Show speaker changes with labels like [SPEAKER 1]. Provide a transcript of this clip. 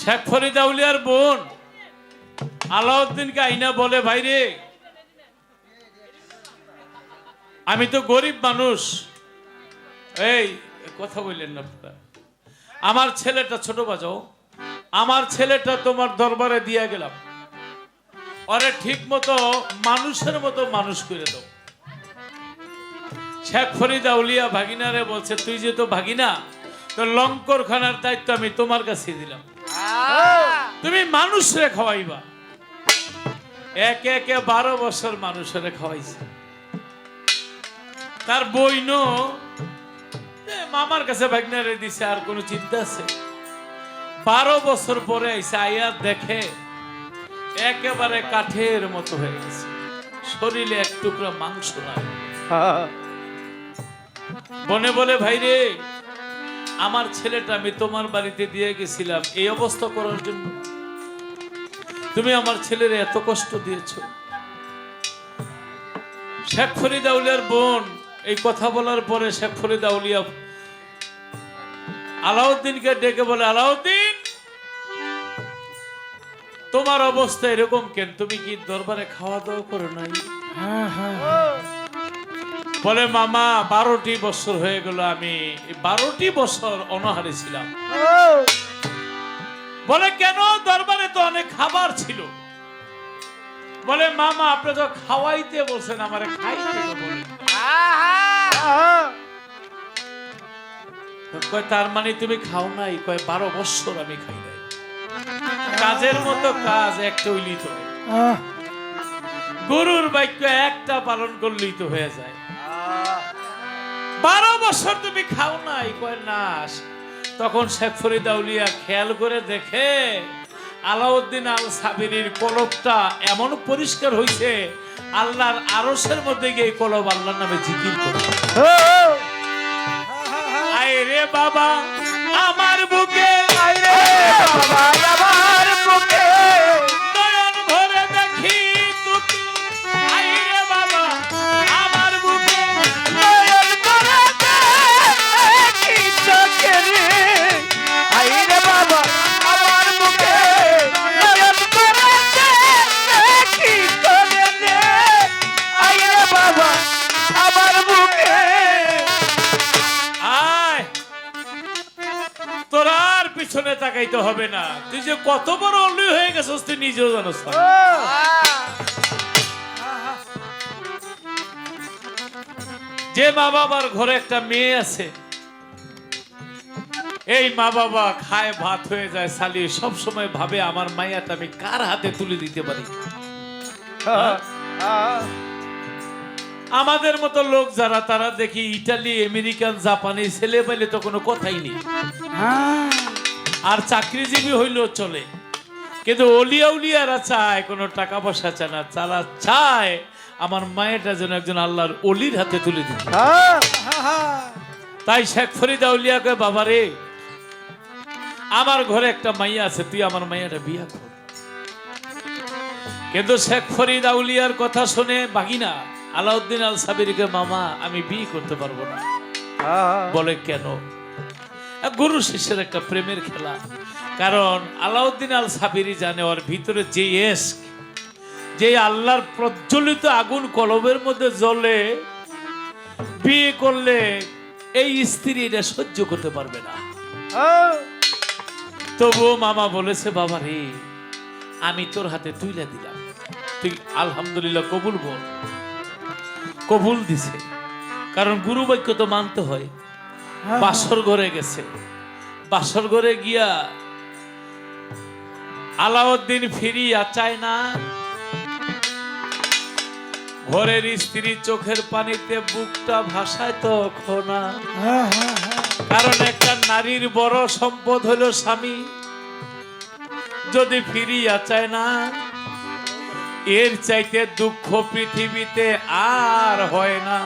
[SPEAKER 1] শেখ ফরিদ আউলিয়ার বোন। আলাউদ্দিনকে আইনা বলে, ভাইরে, আমি তো গরিব মানুষ। এই, কথা বললেন না। আমার ছেলেটা ছোট বাজাও, আমার ছেলেটা তোমার দরবারে দিয়া গেলাম। অরে ঠিক মতো মানুষের মতো মানুষ করে দাও। শেখ ফরিদ আউলিয়া ভাগিনারে বলছে, তুই যে তো ভাগিনা তো লঙ্কর খানার দায়িত্ব আমি তোমার কাছে দিলাম। তুমি মানুষরে খাওয়াইবা। একে একে বারো বছর মানুষরে খাওয়াইছে। তার বইন মামার কাছে ভাগনারে দিছে আর কোনো চিন্তা আছে? বারো বছর পরে আইসে আইয়া দেখে একেবারে কাঠের মতো হয়ে গেছে। শরীরে এক টুকরা মাংস নাই। বনে বলে ভাই রে আমার ছেলেটা আমি তোমার বাড়িতে দিয়ে গেছিলাম এই অবস্থা করার জন্য। তুমি আমার ছেলের এত কষ্ট দিয়েছ। শেখ ফরিদ আউলিয়ার বোন এই কথা বলার পরে শেখ ফরিদ আউলিয়া আলাউদ্দিনকে ডেকে বলে আলাউদ্দিন তোমার অবস্থা এরকম কেন? তুমি কি দরবারে খাওয়া দাওয়া করো নাই? বলে মামা বারোটি বছর হয়ে গেল আমি বারোটি বছর অনাহারে ছিলাম। বলে কেন? দরবারে তো অনেক খাবার ছিল। বলে মামা আপনি তো খাওয়াইতে বলছেন আমার খাইতে কয় তার মানে তুমি খাও নাই? কয় বারো বছর আমি খাই নাই। কাজের মতো কাজ একটা উইলিত গরুর বাক্য একটা পালন করলেই তো হয়ে যায়। বারো বছর তুমি খাও নাই? কয় নাস তখন শেখ ফরিদ আউলিয়া খেয়াল করে দেখে আলাউদ্দিন আল সাবিরির কলবটা এমন পরিষ্কার হয়েছে আল্লাহর আরসের মধ্যে গিয়ে কলব আল্লাহর নামে জিকির করে আয় রে বাবা, আমার বুকে। পিছনে তাকাইতে হবে না। তুই যে কত বড় অলি হয়ে গেছিস, তুই নিজেও জানোস না। যে মা বাবার ঘরে একটা মেয়ে আছে, এই মা বাবা খায়, ভাত হয়ে যায় সালি সব সময় ভাবে, আমার মাইয়াটা আমি কার হাতে তুলে দিতে পারি? আমাদের মতো লোক যারা, তারা দেখি ইটালি, আমেরিকান, জাপানি ছেলে পেলে তো কোনো কথাই নেই। আর চাকরিজীবী হইলেও চলে। কিন্তু অলিয়া উলিয়ারা চায়, কোনো টাকা পয়সা চায় না তারা চায়। আমার মায়েরটা যেন একজন আল্লাহর অলির হাতে তুলে দিতে তাই শেখ ফরিদা উলিয়াকে বাবা রে, আমার ঘরে একটা মাইয়া আছে, তুই আমার মাইয়াটা বিয়া কর। কিন্তু শেখ ফরিদ আউলিয়ার কথা শুনে বাগিনা আলাউদ্দিন আল সাবিরকে মামা, আমি বিয়ে করতে পারব না। বলে, কেন? গুরু শিষ্যের একটা প্রেমের খেলা। কারণ আলাউদ্দিন আল সাবিরি জানে ওর ভিতরে যে এস যে আল্লাহর প্রজ্বলিত আগুন কলবের মধ্যে জ্বলে, বিয়ে করলে এই স্ত্রী এটা সহ্য করতে পারবে না। তবুও মামা বলেছে, বাবা রে, আমি তোর হাতে তুইলা দিলাম। তুই আলহামদুলিল্লাহ কবুল বল। কবুল দিছে। কারণ গুরু বাক্য তো মানতে হয়। বাসর ঘরে গেছে। বাসর ঘরে গিয়া আলাউদ্দিন ফিরিয়া চায় না। ঘরের স্ত্রী চোখের পানিতে বুকটা ভাসায় তো খোনা কারণ একটা নারীর বড় সম্পদ হলো স্বামী। যদি ফিরিয়া চায় না এর চাইতে দুঃখ পৃথিবীতে আর হয় না।